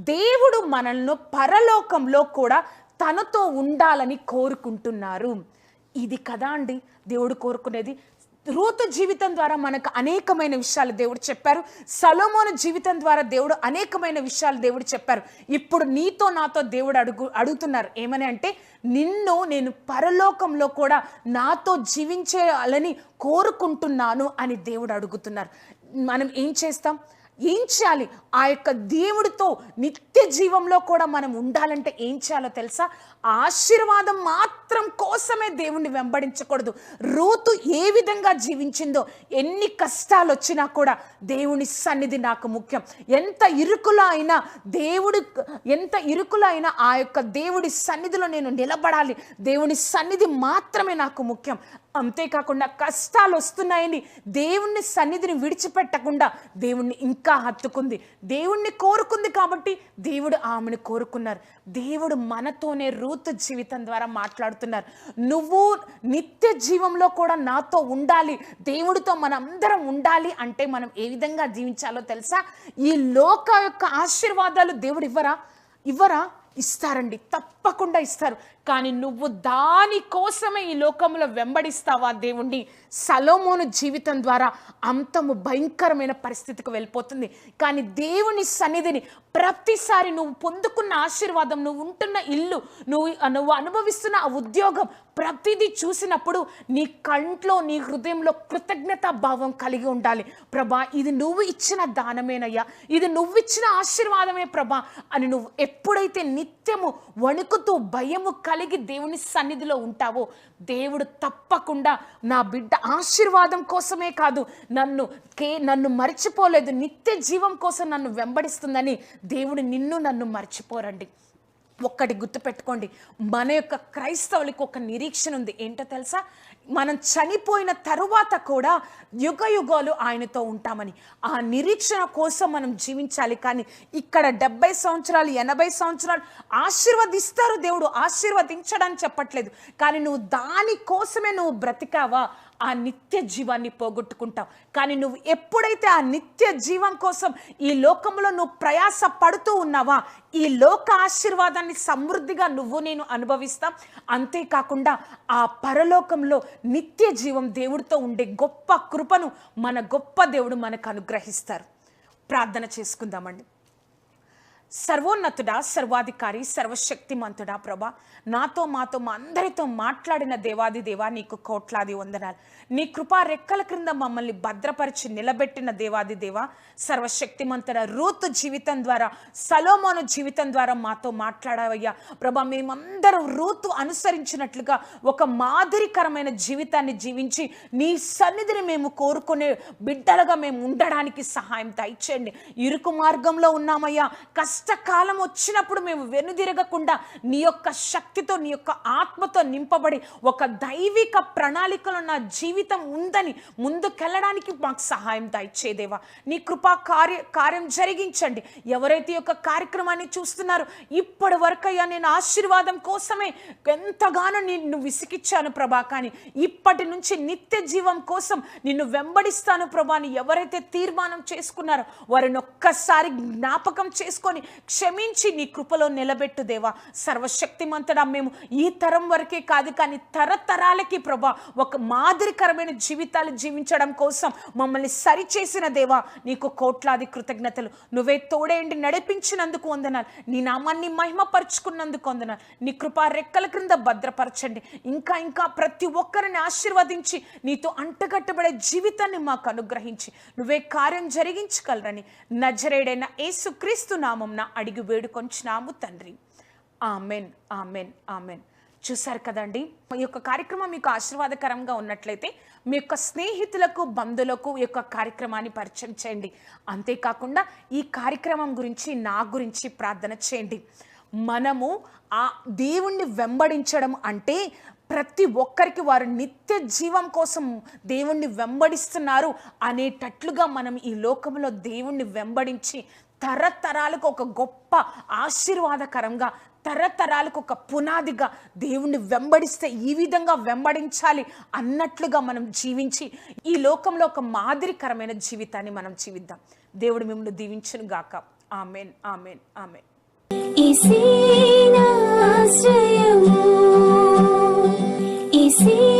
దేవుడు మనల్ని పరలోకంలో కూడా తనతో ఉండాలని కోరుకుంటున్నారు. ఇది కదా అండి దేవుడు కోరుకునేది. రూతు జీవితం ద్వారా మనకు అనేకమైన విషయాలు దేవుడు చెప్పారు. సలోమోను జీవితం ద్వారా దేవుడు అనేకమైన విషయాలు దేవుడు చెప్పారు. ఇప్పుడు నీతో నాతో దేవుడు అడుగు అడుగుతున్నారు. ఏమని అంటే నిన్ను నేను పరలోకంలో కూడా నాతో జీవించేయాలని కోరుకుంటున్నాను అని దేవుడు అడుగుతున్నారు. మనం ఏం చేస్తాం? ఏం చేయాలి? ఆ యొక్క దేవుడితో నిత్య జీవంలో కూడా మనం ఉండాలంటే ఏం చేయాలో తెలుసా? ఆశీర్వాదం మాత్రం కోసమే దేవుణ్ణి వెంబడించకూడదు. రూతు ఏ విధంగా జీవించిందో ఎన్ని కష్టాలు వచ్చినా కూడా దేవుని సన్నిధి నాకు ముఖ్యం. ఎంత ఇరుకులో అయినా దేవుడి ఎంత ఇరుకులో అయినా ఆ యొక్క దేవుడి సన్నిధిలో నేను నిలబడాలి. దేవుని సన్నిధి మాత్రమే నాకు ముఖ్యం. అంతేకాకుండా కష్టాలు వస్తున్నాయని దేవుణ్ణి సన్నిధిని విడిచిపెట్టకుండా దేవుణ్ణి ఇంకా హత్తుకుంది. దేవుణ్ణి కోరుకుంది కాబట్టి దేవుడు ఆమెను కోరుకున్నారు. దేవుడు మనతోనే రూతు జీవితం ద్వారా మాట్లాడుతున్నారు. నువ్వు నిత్య జీవంలో కూడా నాతో ఉండాలి. దేవుడితో మనందరం ఉండాలి అంటే మనం ఏ విధంగా జీవించాలో తెలుసా? ఈ లోక యొక్క ఆశీర్వాదాలు దేవుడు ఇవ్వరా? ఇవ్వరా? ఇస్తారండి. తప్పకుండా ఇస్తారు. కానీ నువ్వు దాని కోసమే ఈ లోకంలో వెంబడిస్తావా దేవుణ్ణి? సలోమోను జీవితం ద్వారా అంతము భయంకరమైన పరిస్థితికి వెళ్ళిపోతుంది. కానీ దేవుని సన్నిధిని ప్రతిసారి నువ్వు పొందుకున్న ఆశీర్వాదం నువ్వు ఉంటున్న ఇల్లు నువ్వు నువ్వు అనుభవిస్తున్న ఆ ఉద్యోగం ప్రతిదీ చూసినప్పుడు నీ కంట్లో నీ హృదయంలో కృతజ్ఞతా భావం కలిగి ఉండాలి. ప్రభా ఇది నువ్వు ఇచ్చిన దానమేనయ్యా. ఇది నువ్వు ఇచ్చిన ఆశీర్వాదమే ప్రభా అని నువ్వు ఎప్పుడైతే నిత్యము వణుకు వణుకుతూ భయము కలిగి దేవుని సన్నిధిలో ఉంటావో దేవుడు తప్పకుండా నా బిడ్డ ఆశీర్వాదం కోసమే కాదు నన్ను కే నన్ను మర్చిపోలేదు నిత్య జీవం కోసం నన్ను వెంబడిస్తుందని దేవుడు నిన్ను నన్ను మర్చిపోరండి. ఒక్కటి గుర్తుపెట్టుకోండి మన యొక్క క్రైస్తవులకు ఒక నిరీక్షణ ఉంది. ఏంటో తెలుసా? మనం చనిపోయిన తరువాత కూడా యుగ యుగాలు ఆయనతో ఉంటామని. ఆ నిరీక్షణ కోసం మనం జీవించాలి. కానీ ఇక్కడ డెబ్బై సంవత్సరాలు ఎనభై సంవత్సరాలు ఆశీర్వదిస్తారు దేవుడు. ఆశీర్వదించడానికి చెప్పట్లేదు. కానీ నువ్వు దాని కోసమే నువ్వు బ్రతికావా? ఆ నిత్య జీవాన్ని పోగొట్టుకుంటావు. కానీ నువ్వు ఎప్పుడైతే ఆ నిత్య జీవం కోసం ఈ లోకంలో నువ్వు ప్రయాస పడుతూ ఉన్నావా? ఈ లోక ఆశీర్వాదాన్ని సమృద్ధిగా నువ్వు నేను అనుభవిస్తాం. అంతేకాకుండా ఆ పరలోకంలో నిత్య జీవం దేవుడితో ఉండే గొప్ప కృపను మన గొప్ప దేవుడు మనకు అనుగ్రహిస్తారు. ప్రార్థన చేసుకుందామండి. సర్వోన్నతుడా సర్వాధికారి సర్వశక్తిమంతుడా ప్రభా. నాతో మాతో మా అందరితో మాట్లాడిన దేవాది దేవా నీకు కోట్లాది వందనాలు. నీ కృపా రెక్కల క్రింద మమ్మల్ని భద్రపరిచి నిలబెట్టిన దేవాది దేవా సర్వశక్తిమంతుడ రూతు జీవితం ద్వారా సలోమోను జీవితం ద్వారా మాతో మాట్లాడావయ్యా. ప్రభా మేమందరం రూతు అనుసరించినట్లుగా ఒక మాదిరికరమైన జీవితాన్ని జీవించి నీ సన్నిధిని మేము కోరుకునే బిడ్డలుగా మేము ఉండడానికి సహాయం దయచేయండి. ఇరుకు మార్గంలో ఉన్నామయ్యా. కష్టకాలం వచ్చినప్పుడు మేము వెనుదిరగకుండా నీ యొక్క శక్తితో నీ యొక్క ఆత్మతో నింపబడి ఒక దైవిక ప్రణాళికలో నా జీవితం ఉందని ముందుకెళ్ళడానికి మాకు సహాయం దయచేదేవా నీ కృపా కార్య కార్యం జరిగించండి. ఎవరైతే యొక్క కార్యక్రమాన్ని చూస్తున్నారో ఇప్పటి వరకు అయ్యా నేను ఆశీర్వాదం కోసమే ఎంతగానో నిన్ను విసిగిచ్చాను ప్రభా. కానీ ఇప్పటి నుంచి నిత్య జీవం కోసం నిన్ను వెంబడిస్తాను ప్రభాని ఎవరైతే తీర్మానం చేసుకున్నారో వారిని ఒక్కసారి జ్ఞాపకం చేసుకొని క్షమించి నీ కృపలో నిలబెట్టు దేవా. సర్వశక్తిమంతుడా మేము ఈ తరం వరకే కాదు కానీ తరతరాలకి ప్రభా ఒక మాదిరికరమైన జీవితాలు జీవించడం కోసం మమ్మల్ని సరిచేసిన దేవా నీకు కోట్లాది కృతజ్ఞతలు. నువ్వే తోడేండి నడిపించినందుకు వందనాలు. నీ నామాన్ని మహిమపరుచుకున్నందుకు వందనాలు. నీ కృపా రెక్కల క్రింద భద్రపరచండి. ఇంకా ఇంకా ప్రతి ఒక్కరిని ఆశీర్వదించి నీతో అంటగట్టబడే జీవితాన్ని మాకు అనుగ్రహించి. నువ్వే కార్యం జరిగించగలరని నజరేడైన ఏసుక్రీస్తు నామం నామంన అడిగి వేడుకొంచినాము తండ్రి. Amen amen amen. చూశారు కదండి? ఈ యొక్క కార్యక్రమం మీకు ఆశీర్వాదకరంగా ఉన్నట్లయితే మీ యొక్క స్నేహితులకు బంధువులకు ఈ యొక్క కార్యక్రమాన్ని పరిచయం చేయండి. అంతేకాకుండా ఈ కార్యక్రమం గురించి నా గురించి ప్రార్థన చేయండి. మనము ఆ దేవుణ్ణి వెంబడించడం అంటే ప్రతి ఒక్కరికి వారు నిత్య జీవం కోసం దేవుణ్ణి వెంబడిస్తున్నారు అనేటట్లుగా మనం ఈ లోకంలో దేవుణ్ణి వెంబడించి తరతరాలకు ఒక గొప్ప ఆశీర్వాదకరంగా తరతరాలకు ఒక పునాదిగా దేవుణ్ణి వెంబడిస్తే ఈ విధంగా వెంబడించాలి అన్నట్లుగా మనం జీవించి ఈ లోకంలో ఒక మాదిరికరమైన జీవితాన్ని మనం జీవిద్దాం. దేవుడు మిమ్మల్ని దీవించను గాక. Amen amen amen. ఇసీ